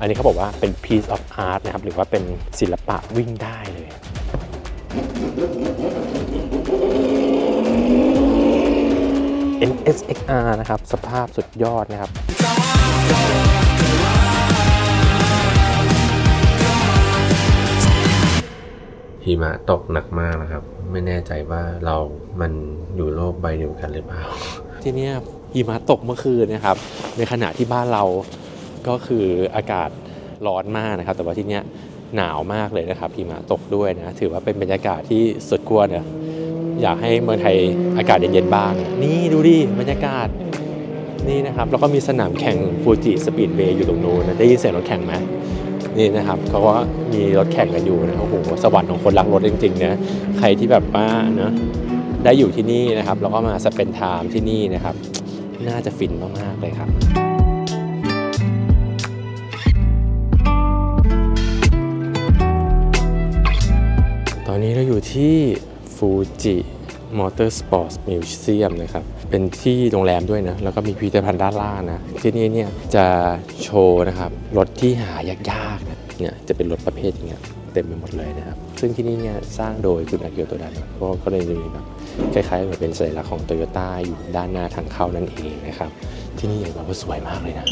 อันนี้เขาบอกว่าเป็น piece of art นะครับ หรือว่าเป็นศิลปะวิ่งได้เลย NSXR นะครับ สภาพสุดยอดนะครับ หิมะตกหนักมากนะครับ ไม่แน่ใจว่าเรามันอยู่โลกใบเดียวกันหรือเปล่า ที่เนี่ยหิมะตกเมื่อคืนนะครับ ในขณะที่บ้านเรา ก็คืออากาศร้อนมากนะครับ แต่ว่าที่เนี้ยหนาวมากเลยนะครับหิมะตกด้วยนะ ถือว่าเป็นบรรยากาศที่สุดขั้วเนี่ยอยากให้เมืองไทยอากาศเย็นๆบ้าง นี่ดูดิบรรยากาศนี่นะครับแล้วก็มีสนามแข่งฟูจิสปีดเวย์อยู่ตรงนู้นได้ยินเสียงรถแข่งไหมนี่นะครับเขาก็มีรถแข่งกันอยู่นะโอ้โหสวรรค์ของคนรักรถจริงๆนะใครที่แบบว่าเนอะได้อยู่ที่นี่นะครับแล้วก็มาสเปนไทม์ที่นี่นะครับ น่าจะฟินมากๆเลยครับ อนนี้เราอยู่ที่ฟูจิมอเตอร์สปอร์ตมิวเซียมนะครับ เป็นที่โรงแรมด้วยนะ แล้วก็มีพิพิธภัณฑ์ด้านล่างนะ ที่นี่เนี่ยจะโชว์นะครับ รถที่หายากๆนะเนี่ยจะเป็นรถประเภทอย่างเงี้ยเต็มไปหมดเลยนะครับ ซึ่งที่นี่เนี่ยสร้างโดยคุณอากิโอโตะดะนะก็ก็เลยจะมีแบบคล้ายๆเหมือนเป็นสัญลักษณ์ของโตโยต้าอยู่ด้านหน้าทางเข้านั่นเองนะครับ ที่นี่อย่างบอกว่าสวยมากเลยนะ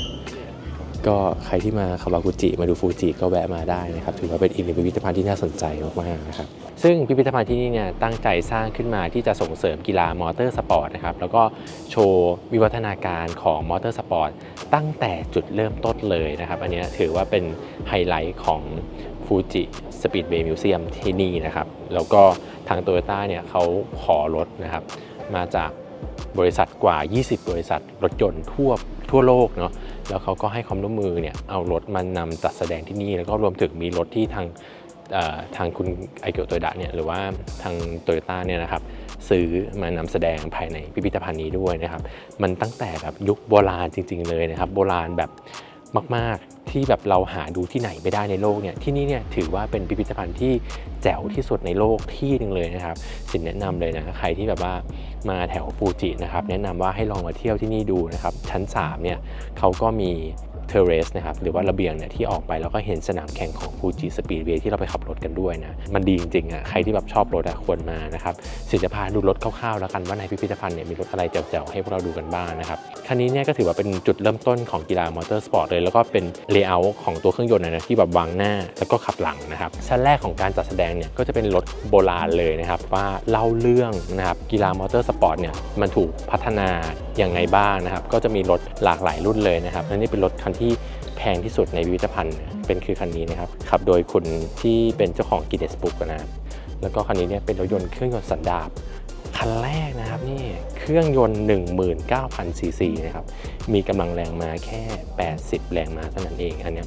ก็ใครที่มาคาวากุจิมาดูฟูจิก็แวะมาได้นะครับถือว่าเป็นอีกหนึ่งพิพิธภัณฑ์ที่น่าสนใจมากๆนะครับซึ่งพิพิธภัณฑ์ที่นี่เนี่ยตั้งใจสร้างขึ้นมาที่จะส่งเสริมกีฬามอเตอร์สปอร์ตนะครับแล้วก็โชว์วิวัฒนาการของมอเตอร์สปอร์ตตั้งแต่จุดเริ่มต้นเลยนะครับ อันนี้ถือว่าเป็นไฮไลท์ของฟูจิสปีดเ a y มิวเซียมที่นี่นะครับแล้วก็ทางโตโยต้าเนี่ยเขาขอรถนะครับมาจาก บริษัทกว่า 20 บริษัทรถยนต์ทั่วทั่วโลกเนาะแล้วเขาก็ให้ความร่วมมือเนี่ยเอารถมานำจัดแสดงที่นี่แล้วก็รวมถึงมีรถที่ทางทางคุณไอเกียวโตยดะเนี่ยหรือว่าทางโตโยต้าเนี่ยนะครับซื้อมานำแสดงภายในพิพิธภัณฑ์นี้ด้วยนะครับ มันตั้งแต่แบบยุคโบราณจริง ๆ เลยนะครับ โบราณแบบ มาก ๆ ที่แบบเราหาดูที่ไหนไม่ได้ในโลกเนี่ยที่นี่เนี่ยถือว่าเป็นพิพิธภัณฑ์ที่แจ๋วที่สุดในโลกที่หนึ่งเลยนะครับสินแนะนำเลยนะใครที่แบบว่ามาแถวฟูจินะครับแนะนำว่าให้ลองมาเที่ยวที่นี่ดูนะครับชั้น3เนี่ยเขาก็มี เทเรสนะครับหรือว่าระเบียงเนี่ยที่ออกไปแล้วก็เห็นสนามแข่งของฟูจิสปีดเวย์ที่เราไปขับรถกันด้วยนะ มันดีจริงๆอะใครที่แบบชอบรถอะควรมานะครับสิจะพาดูรถคร่าวๆแล้วกันว่าในพิพิธภัณฑ์เนี่ยมีรถอะไรแจ๋วๆให้พวกเราดูกันบ้างนะครับคันนี้เนี่ยก็ถือว่าเป็นจุดเริ่มต้นของกีฬามอเตอร์สปอร์ตเลยแล้วก็เป็นเลเยอร์ของตัวเครื่องยนต์นะนะที่แบบวางหน้าแล้วก็ขับหลังนะครับชั้นแรกของการจัดแสดงเนี่ยก็จะเป็นรถโบราณเลยนะครับว่าเล่าเรื่องนะครับกีฬามอเตอร์สปอร์ตเนี่ยมันถูกพัฒนาอย่างไงบ้างนะครับก็จะมีรถหลากหลายรุ่นเลยนะครับและนี่เป็นรถคันทแพงที่สุดในพิพิธภัณฑ์เป็นคือคันนี้นะครับขับโดยคุณที่เป็นเจ้าของกินเนสบุ๊กนะครับแล้วก็คันนี้เนี่ยเป็นรถยนต์เครื่องยนต์สันดาปคันแรกนะครับนี่เครื่องยนต์ 19,000ซีซีนะครับมีกำลังแรงมาแค่ 80 แรงม้าเท่านั้นเองอันนี้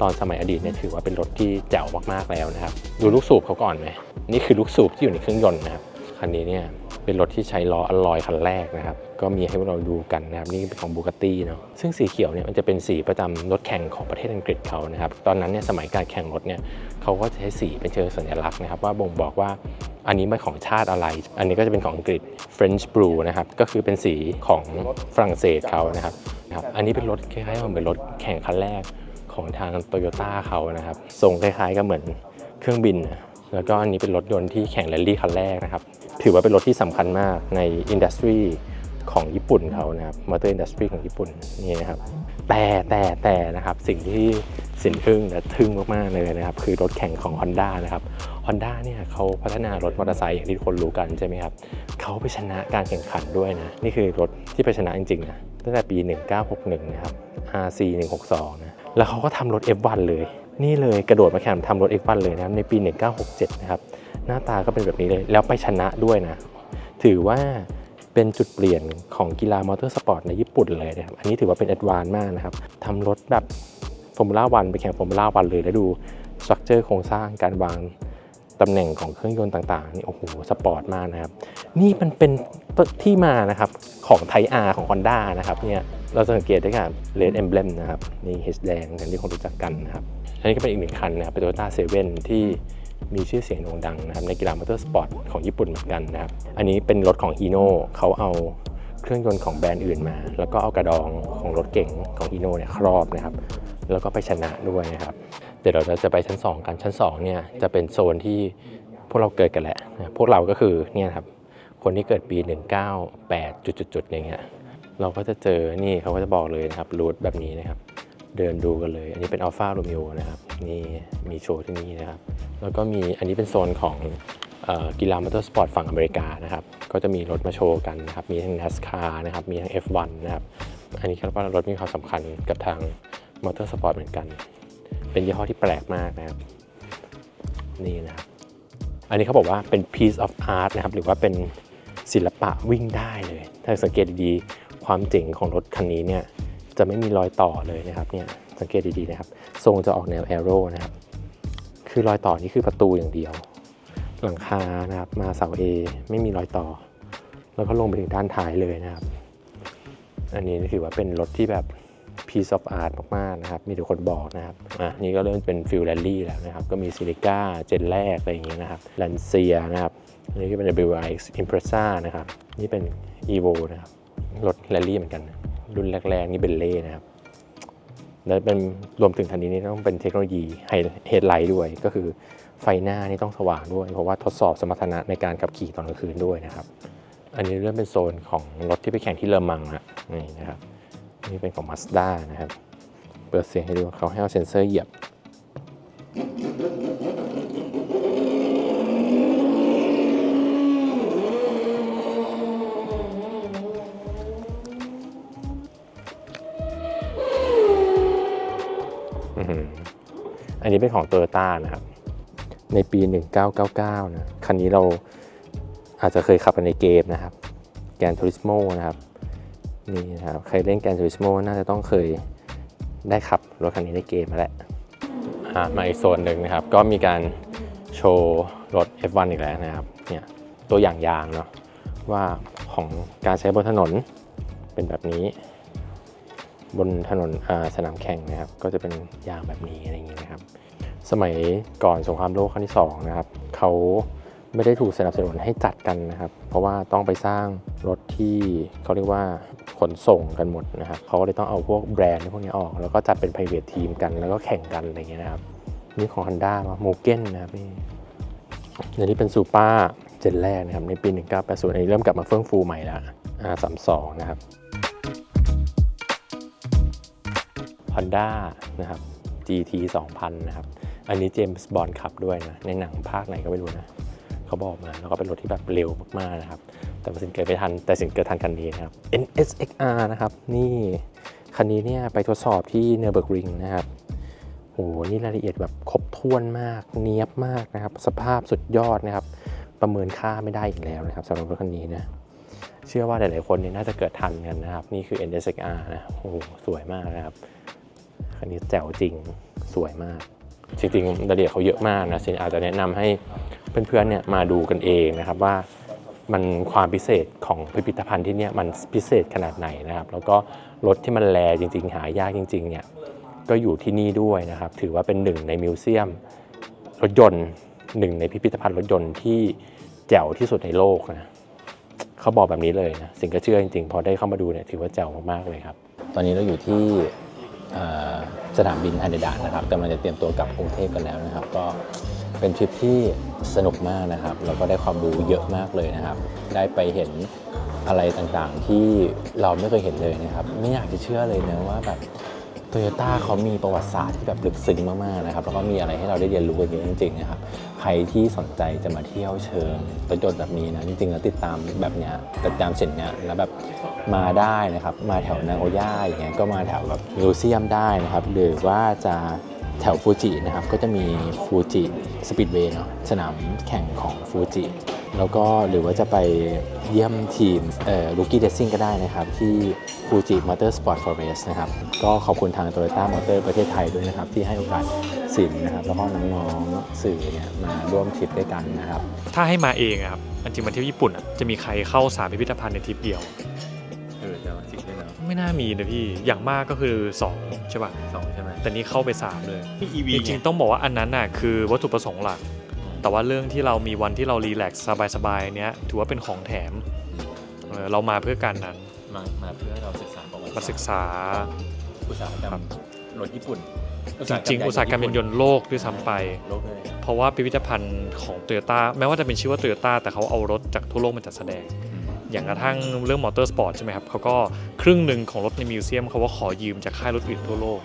ตอนสมัยอดีตเนี่ยถือว่าเป็นรถที่แจ๋วมากๆแล้วนะครับ ดูลูกสูบเขาก่อนไหมนี่คือลูกสูบที่อยู่ในเครื่องยนต์นะครับคันนี้เนี่ยเป็นรถที่ใช้ล้ออลลอยคันแรกนะครับ ก็มีให้พวกเราดูกันนะครับนี่เป็นของบูก a ตี้เนาะซึ่งสีเขียวเนี่ยมันจะเป็นสีประจำรถแข่งของประเทศอังกฤษเขานะครับตอนนั้นเนี่ยสมัยการแข่งรถเนี่ยเขาก็จะใช้สีเป็นเชิงสัญลักษณ์นะครับว่าบ่งบอกว่าอันนี้เป็นของชาติอะไร อันนี้ก็จะเป็นของอังกฤษ French Blue นะครับ ก็คือเป็นสีของฝรั่งเศสเขานะครับนะครับ อันนี้เป็นรถคล้ายๆเหมือนรถแข่งคันแรกของทางโตโยต้าเขานะครับ ทรงคล้ายๆกับเหมือนเครื่องบินนะแล้วก็อันนี้เป็นรถยนต์ที่แข่งแรลลี่คันแรกนะครับ ถือว่าเป็นรถที่สำคัญมากในอินดัสทรี ของญี่ปุ่นเขานะครับมอเตอร์อินดัสทรีของญี่ปุ่นนี่นะครับแต่แต่แต่นะครับสิ่งที่สินทึ่งและทึ่งมากๆเลยนะครับ คือรถแข่งของ Honda นะครับ Honda เนี่ยเขาพัฒนารถมอเตอร์ไซค์อย่างที่ทุกคนรู้กันใช่ไหมครับเขาไปชนะการแข่งขันด้วยนะ นี่คือรถที่ไปชนะจริงๆนะตั้งแต่ปี 1961 นะครับ RC 162 นะ แล้วเขาก็ทำรถ F1 เลย นี่เลยกระโดดมาแข่งทำรถ F1 เลยนะครับ ในปี 1967 นะครับ หน้าตาก็เป็นแบบนี้เลย แล้วไปชนะด้วยนะ ถือว่า เป็นจุดเปลี่ยนของกีฬามอเตอร์สปอร์ตในญี่ปุ่นเลยนะครับ อันนี้ถือว่าเป็นแอดวานมากนะครับทำรถแบบฟอร์มูล่าวันไปแข่งฟอร์มูล่าวันเลย แล้วดูสตรัคเจอร์โครงสร้างการวางตำแหน่งของเครื่องยนต์ต่างๆนี่โอ้โหสปอร์ตมากนะครับ นี่มันเป็นที่มานะครับของไทอาร์ของ Honda นะครับเนี่ยเราจะสังเกตได้กับ Red Emblem นะครับนี่เฮดแดงอย่างที่คนรู้จักกันนะครับอันนี้ก็เป็นอีกหนึ่งคันนะครับเป็น Toyota 7ที่ มีชื่อเสียงโด่งดังนะครับในกีฬามอเตอร์สปอร์ตของญี่ปุ่นเหมือนกันนะครับ อันนี้เป็นรถของ Hino เขาเอาเครื่องยนต์ของแบรนด์อื่นมา แล้วก็เอากระดองของรถเก๋งของอีโนเนี่ยครอบนะครับ แล้วก็ไปชนะด้วยนะครับ เดี๋ยวเราจะไปชั้น 2 กันชั้น2เนี่ยจะเป็นโซนที่พวกเราเกิดกันแหละนะพวกเราก็คือเนี่ยครับคนที่เกิดปี 198จุดๆๆอย่างเงี้ยเราก็จะเจอนี่เขาก็จะบอกเลยนะครับรูทแบบนี้นะครับ เดินดูกันเลย อันนี้เป็นอัลฟาโรมิโอนะครับนี่มีโชว์ที่นี่นะครับ แล้วก็มีอันนี้เป็นโซนของออกีฬามอเตอร์สปอร์ตฝั่งอเมริกานะครับ ก็จะมีรถมาโชว์กันนะครับ มีทั้ง NASCAR นะครับ มีทั้ง F1 นะครับ อันนี้ก็ว่ารถมีความสำคัญกับทางมอเตอร์สปอร์ตเหมือนกัน เป็นยี่ห้อที่แปลกมากนะครับ นี่นะครับ อันนี้เขาบอกว่าเป็น piece of art นะครับ หรือว่าเป็นศิลปะวิ่งได้เลย ถ้าสังเกตดีๆ ความเจ๋งของรถคันนี้เนี่ย จะไม่มีรอยต่อเลยนะครับเนี่ยสังเกตดีๆนะครับ ทรงจะออกแนว arrow นะครับ คือรอยต่อนี่คือประตูอย่างเดียว หลังคานะครับ มาเสา A ไม่มีรอยต่อ แล้วก็ลงไปถึงด้านท้ายเลยนะครับ อันนี้ถือว่าเป็นรถที่แบบ piece of art มากๆนะครับ มีทุกคนบอกนะครับ อะนี่ก็เริ่มเป็นฟิลแรลลี่แล้วนะครับ ก็มีซิลิก้าเจนแรกอะไรอย่างเงี้ยนะครับแลนเซียนะครับอันนี้ก็เป็น WRX Impreza นะครับ นี่เป็น Evo นะครับ รถแรลลี่เหมือนกัน รุ่นแรกๆ นี่เบลเล่นะครับแล้วเป็นรวมถึงคันนี้นี่ต้องเป็นเทคโนโลยีไฮเฮดไลท์ด้วย ก็คือไฟหน้านี่ต้องสว่างด้วย เพราะว่าทดสอบสมรรถนะในการขับขี่ตอนกลางคืนด้วยนะครับ อันนี้เริ่มเป็นโซนของรถที่ไปแข่งที่เลอมังละนี่นะครับนี่เป็นของ Mazda นะครับ เปิดเสียงให้ดูเขาให้เอาเซ็นเซอร์เหยียบ นี้เป็นของ t o y ยต้านะครับ ในปี 1999 นะ คันนี้เราอาจจะเคยขับกันในเกมนะครับ แกนทูริสโมนะครับ นี่นะครับ ใครเล่นแกนทูริสโมน่าจะต้องเคยได้ขับรถคันนี้ในเกมมาแล้วมาอีกโซนหนึ่งนะครับ ก็มีการโชว์รถ F1 อีกแล้วนะครับ เนี่ยตัวอย่างยางเนาะว่าของการใช้บนถนนเป็นแบบนี้ บนถนนสนามแข่งนะครับ ก็จะเป็นยางแบบนี้อะไรอย่างนี้นะครับ สมัยก่อนสงครามโลกครั้งที่สองนะครับเขาไม่ได้ถูกสนับสนุนให้จัดกันนะครับ เพราะว่าต้องไปสร้างรถที่เขาเรียกว่าขนส่งกันหมดนะครับเขาก็เลยต้องเอาพวกแบรนด์พวกนี้ออก แล้วก็จัดเป็น private team กันแล้วก็แข่งกันอะไรเงี้ยนะครับนี่ของ Honda มาโมเกนนะครับนี่อันนี้เป็นซูเปอร์เจนแรกนะครับในปี 1980อันนี้เริ่มกลับมาเฟื่องฟูใหม่ล้ว R32 นะครับ Honda นะครับ GT 2000 นะครับ อันนี้เจมส์บอนด์ขับด้วยนะ ในหนังภาคไหนก็ไม่รู้นะ เขาบอกมา แล้วก็เป็นรถที่แบบเร็วมาก ๆ นะครับ แต่สินเกิดไม่ทัน แต่สินเกิดทันคันนี้นะครับ NSXR นะครับ นี่ คันนี้เนี่ยไปทดสอบที่เนอร์เบิร์กริงนะครับโหนี่รายละเอียดแบบครบถ้วนมาก เนียบมากนะครับ สภาพสุดยอดนะครับ ประเมินค่าไม่ได้อีกแล้วนะครับสำหรับรถคันนี้นะ เชื่อว่าหลาย ๆ คนเนี่ยน่าจะเกิดทันกันนะครับ นี่คือ NSXR นะ โอ้โห สวยมากนะครับ คันนี้แจ๋วจริงสวยมาก จริงๆรายละเอียดเขาเยอะมากนะซินอาจจะแนะนำให้เพื่อนๆเนี่ยมาดูกันเองนะครับว่ามันความพิเศษของพิพิธภัณฑ์ที่เนี่ยมันพิเศษขนาดไหนนะครับ แล้วก็รถที่มันแลจริง ๆ หายากจริง ๆ เนี่ยก็อยู่ที่นี่ด้วยนะครับ ถือว่าเป็นหนึ่งในมิวเซียมรถยนต์หนึ่งในพิพิธภัณฑ์รถยนต์ที่แจ๋วที่สุดในโลกนะเขาบอกแบบนี้เลยนะสิ่งก็เชื่อจริงๆ พอได้เข้ามาดูเนี่ยถือว่าแจ๋วมากๆเลยครับ ตอนนี้เราอยู่ที่ สนามบินฮาเดดานะครับกำลังจะเตรียมตัวกลับกรุงเทพกันแล้วนะครับ ก็เป็นทริปที่สนุกมากนะครับแล้วก็ได้ความรู้เยอะมากเลยนะครับ ได้ไปเห็นอะไรต่างๆที่เราไม่เคยเห็นเลยนะครับ ไม่อยากจะเชื่อเลยนะว่าแบบโตโยต้าเขามีประวัติศาสตร์ที่แบบลึกซึ้งมากๆนะครับแล้วก็มีอะไรให้เราได้เรียนรู้กันเยอะจริงๆนะครับ ครที่สนใจจะมาเที่ยวเชิงรถยนต์แบบนี้นะจริงๆแล้วติดตามแบบเนี้ยติดตามเส้นเนี้ยแล้วแบบมาได้นะครับมาแถวนางโอย่าอย่างเงี้ยก็มาแถวแบบมิวเซียมได้นะครับหรือว่าจะแถวฟูจินะครับก็จะมีฟูจิสปีดเวย์เนาะสนามแข่งของฟูจิแล้วก็หรือว่าจะไปเยี่ยมทีมเอ่อลูกี้เดซิ่งก็ได้นะครับที่ฟูจิมอเตอร์สปอร์ตฟอร์เรสนะครับก็ขอบคุณทาง t o y ยต้ามอเตอร์ประเทศไทยด้วยนะครับที่ให้โอกาส สินนะครับแล้วก็น้องๆสื่อเนี่ยมาร่วมทริปด้วยกันนะครับ ถ้าให้มาเองอะครับอันจริงมาเที่ยวญี่ปุ่นอะจะมีใครเข้าสามพิพิธภัณฑ์ในทริปเดียว เออจะจริงด้วยเนาะไม่น่ามีนะพี่อย่างมากก็คือ2ใช่ป่ะสองใช่ไหมแต่นี่เข้าไป 3 เลยนี่ EV จริงๆต้องบอกว่าอันนั้นน่ะคือวัตถุประสงค์หลัก แต่ว่าเรื่องที่เรามีวันที่เรารีแลกซ์สบายๆเนี้ยถือว่าเป็นของแถมเออเรามาเพื่อการนั้นมามาเพื่อเราศึกษาประวัติมาศึกษา อุตสาหกรรมรถญี่ปุ่น จริงๆอุตสาหกรรมยานยนต์โลกด้วยซ้ำไป โลกเลยเพราะว่าพิพิธภัณฑ์ของโตโยต้าแม้ว่าจะเป็นชื่อว่าโตโยต้าแต่เขาเอารถจากทั่วโลกมาจัดแสดง อย่างกระทั่งเรื่องมอเตอร์สปอร์ตใช่ไหมครับเขาก็ครึ่งหนึ่งของรถในมิวเซียมเขาว่าขอยืมจากค่ายรถอื่นทั่วโลก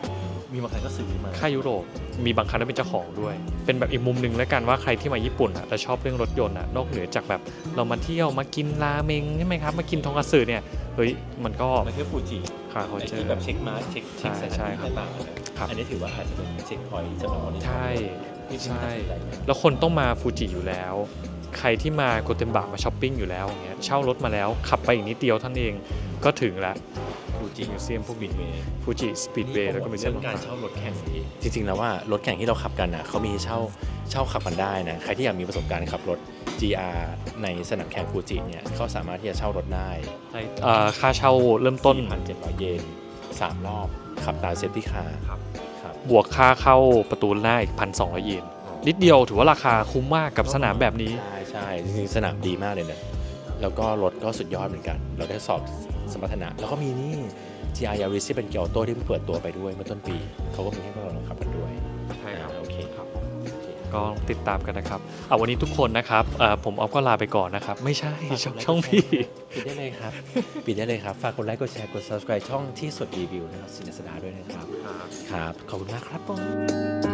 มีบางครั้งก็ซื้อมา ค่ายยุโรปมีบางคันที่เป็นเจ้าของด้วย เป็นแบบอีกมุมหนึ่งแล้วกันว่าใครที่มาญี่ปุ่นอะแล้วชอบเรื่องรถยนต์อะนอกเหนือจากแบบเรามาเที่ยวมากินราเมงใช่ไหมครับมากินทงคัตสึเนี่ยเฮ้ยมันก็มันคือฟูจิค่ะเขาไอ้เจที่อแบบเช็คมาร์คเช็คเช็คใช่สถานใช่ที่ครับต่างๆนะครับครับอันนี้ถือว่าอาจจะเป็นเช็คพอยต์สำหรับคนที่ใช่ ที่ใช่น่าสนใจมากแล้วคนต้องมาฟูจิอยู่แล้ว ใครที่มาโกเทมบะมาช้อปปิ้งอยู่แล้วอย่างเงี้ยเช่ารถมาแล้วขับไปอีกนิดเดียวเท่านนเองก็ถึงแล้วฟูจิมิวเซียมพวกนี้เวย์ฟูจิสปีดเวย์แล้วก็มิวเซียมเรื่องการเช่ารถแข่งนี้จริงๆแล้วว่ารถแข่งที่เราขับกันอะเขามีเช่าเช่าขับกันได้นะใครที่อยากมีประสบการณ์ขับรถ GR ในสนามแข่งฟูจิเนี่ยเขาสามารถที่จะเช่ารถได้เอ่อค่าเช่าเริ่มต้น4,700 เยนสามรอบขับตามเซฟตี้คาร์ครับครับบวกค่าเข้าประตูหน้าอีกพันสองเยนนิดเดียวถือว่าราคาคุ้มมากกับสนามแบบนี้ใช่ใช่ จริงๆสนามดีมากเลยนะแล้วก็รถก็สุดยอดเหมือนกัน เราได้สอบสมรรถนะ แล้วก็มีนี่ GR Yaris ที่เป็นเกียวโตที่เพิ่งเปิดตัวไปด้วยเมื่อต้นปี เขาก็มีให้พวกเราลองขับกันด้วยใช่ครับอ่าโอเคครับก็ติดตามกันนะครับเอาวันนี้ทุกคนนะครับเอ่อผมออฟก็ลาไปก่อนนะครับ ไม่ใช่ช่องช่องพี่ปิดได้เลยครับปิดได้เลยครับ ฝากกดไลค์กดแชร์กด subscribe ช่องที่สุดรีวิวนะครับสินสดาด้วยนะครับ ครับ ขอบคุณมากครับผม